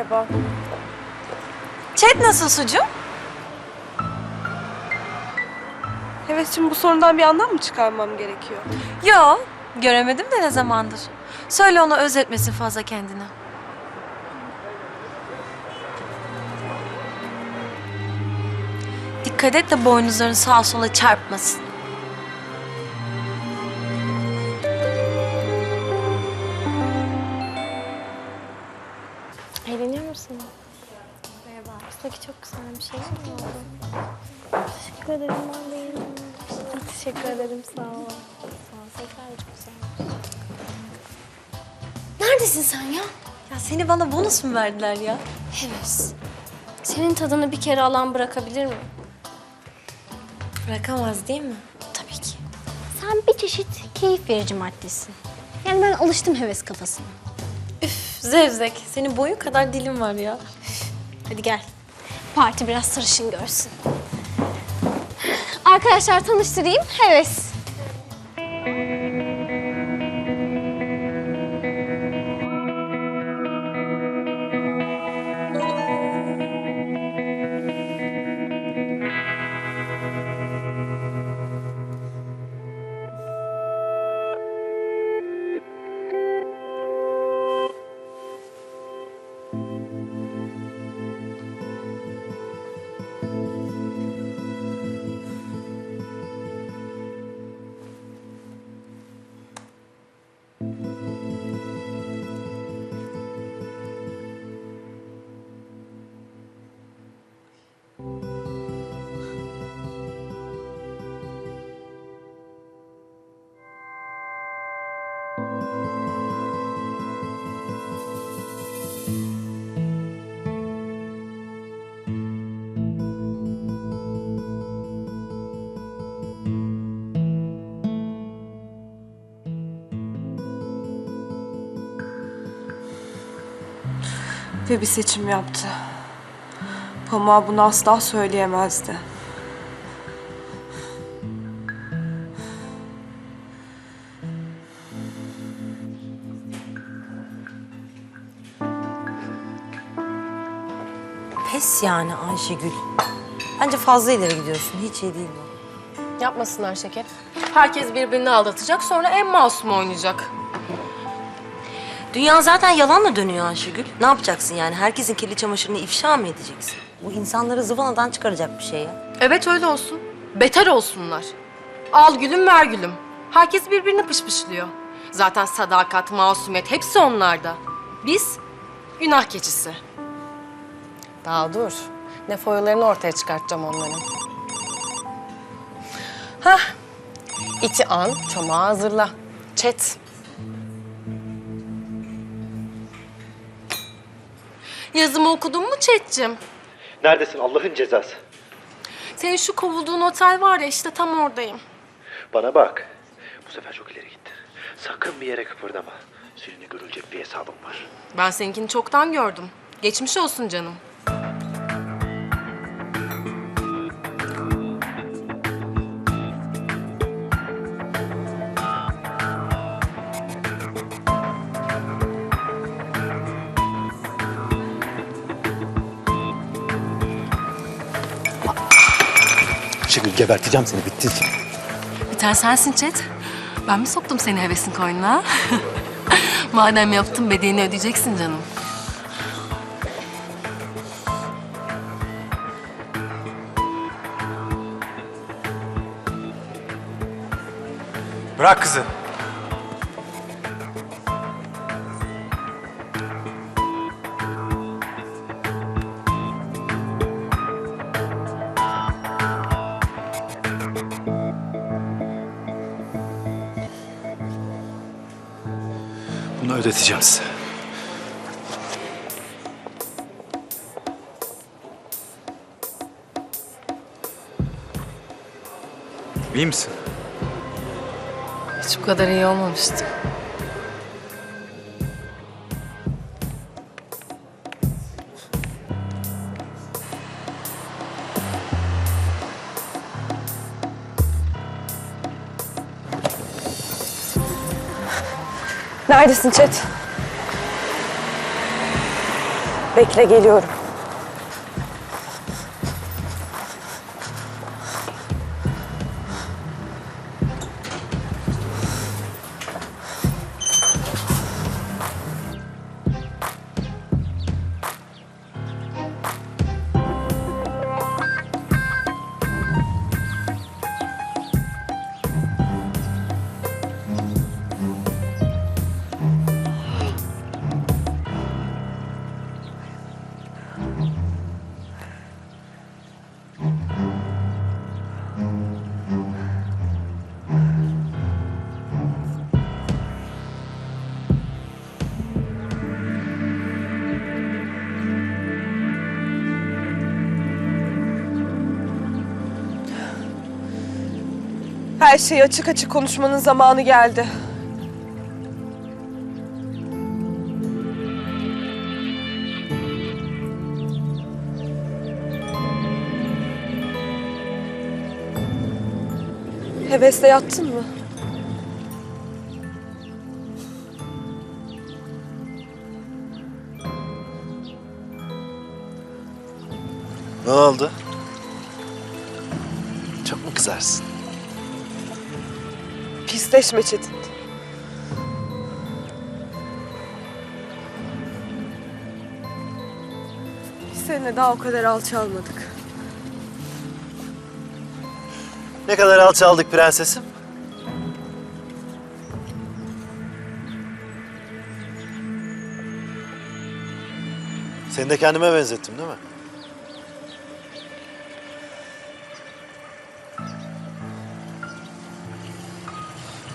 Merhaba. Chat nasıl sucum? Evet şimdi bu sorundan bir anlam mı çıkarmam gerekiyor? Yo, göremedim de ne zamandır. Söyle ona özletmesin fazla kendini. Dikkat et de boynuzların sağa sola çarpmasın. Ederim sağ ol. Sağ. Neredesin sen ya? Ya seni bana bonus mu verdiler ya? Heves. Senin tadını bir kere alan bırakabilir mi? Bırakamaz değil mi? Tabii ki. Sen bir çeşit keyif verici maddesin. Yani ben alıştım heves kafasına. Üf, zevzek. Senin boyun kadar dilin var ya. Hadi gel. Parti biraz sarışın görsün. Arkadaşlar tanıştırayım. Heves. Ve bir seçim yaptı. Pamuk'a bunu asla söyleyemezdi. Pes yani Ayşegül. Bence fazla ileri gidiyorsun. Hiç iyi değil bu. Yapmasınlar şeker. Herkes birbirini aldatacak sonra en masum oynayacak. Dünya zaten yalanla dönüyor Ayşegül. Ne yapacaksın yani? Herkesin kirli çamaşırını ifşa mı edeceksin? Bu insanları zıvanadan çıkaracak bir şey ya. Evet öyle olsun. Beter olsunlar. Al gülüm ver gülüm. Herkes birbirini pışpışlıyor. Zaten sadakat, masumiyet hepsi onlarda. Biz günah keçisi. Daha dur. Ne foyalarını ortaya çıkartacağım onların. Hah. İti an, çomağı hazırla. Çet. Yazımı okudun mu Çet'cim? Neredesin Allah'ın cezası? Senin şu kovulduğun otel var ya işte tam oradayım. Bana bak. Bu sefer çok ileri gittin. Sakın bir yere kıpırdama. Seninle görülecek bir hesabım var. Ben seninkini çoktan gördüm. Geçmiş olsun canım. Geberteceğim seni bittin sen. Biter sensin Çet. Ben mi soktum seni hevesin koynuna? Madem yaptın bedelini ödeyeceksin canım. Bırak kızı. Ödeteceğim size. İyi misin? Hiç bu kadar iyi olmamıştım. Neredesin Çet? Bekle geliyorum. Her şeyi açık açık konuşmanın zamanı geldi. Hevesle yattın mı? Ne oldu? Pisleşme Çetin. Biz seninle daha o kadar alçalmadık. Ne kadar alçaldık prensesim? Seni de kendime benzettim değil mi?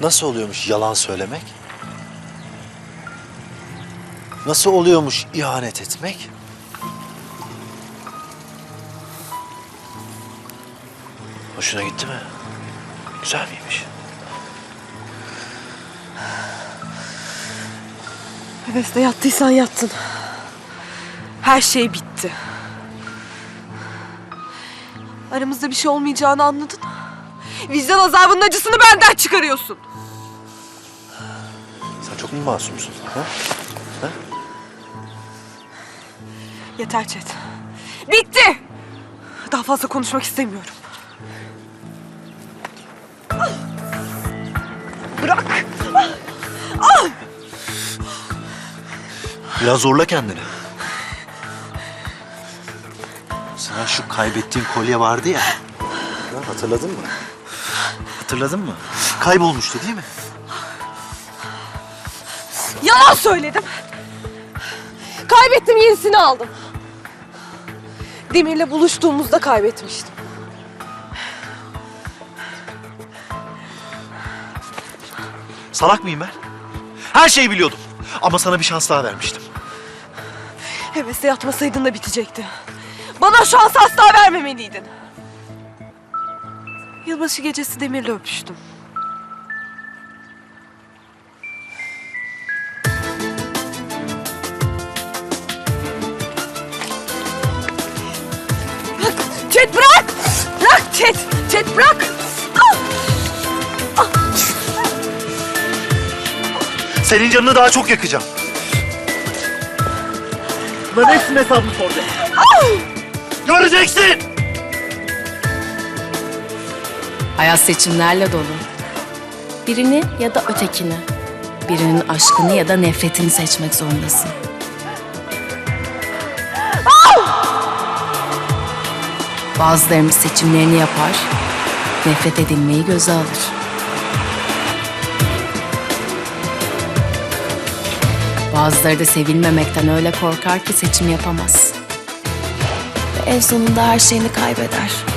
Nasıl oluyormuş yalan söylemek? Nasıl oluyormuş ihanet etmek? Hoşuna gitti mi? Güzel miymiş? Hevesle yattıysan yattın. Her şey bitti. Aramızda bir şey olmayacağını anladın. Vicdan azabının acısını benden çıkarıyorsun. Sen çok mu masumsun? Ha? Yeter Çet. Bitti. Daha fazla konuşmak istemiyorum. Bırak. Biraz zorla kendini. Sana şu kaybettiğin kolye vardı ya. Ha, hatırladın mı? Hatırladın mı? Kaybolmuştu değil mi? Yalan söyledim. Kaybettim yenisini aldım. Demir'le buluştuğumuzda kaybetmiştim. Salak mıyım ben? Her şeyi biliyordum. Ama sana bir şans daha vermiştim. Hevesle yatmasaydın da bitecekti. Bana şans asla vermemeliydin. Yılbaşı gecesi Demir'le öpüştüm. Bırak! Çet bırak! Bırak Çet! Çet bırak! Senin canını daha çok yakacağım. Bunların hepsinin hesabını soracağım. Göreceksin! Hayat seçimlerle dolu. Birini ya da ötekini. Birinin aşkını ya da nefretini seçmek zorundasın. Bazılarımız seçimlerini yapar, nefret edilmeyi göze alır. Bazıları da sevilmemekten öyle korkar ki seçim yapamaz. Ve en sonunda her şeyini kaybeder.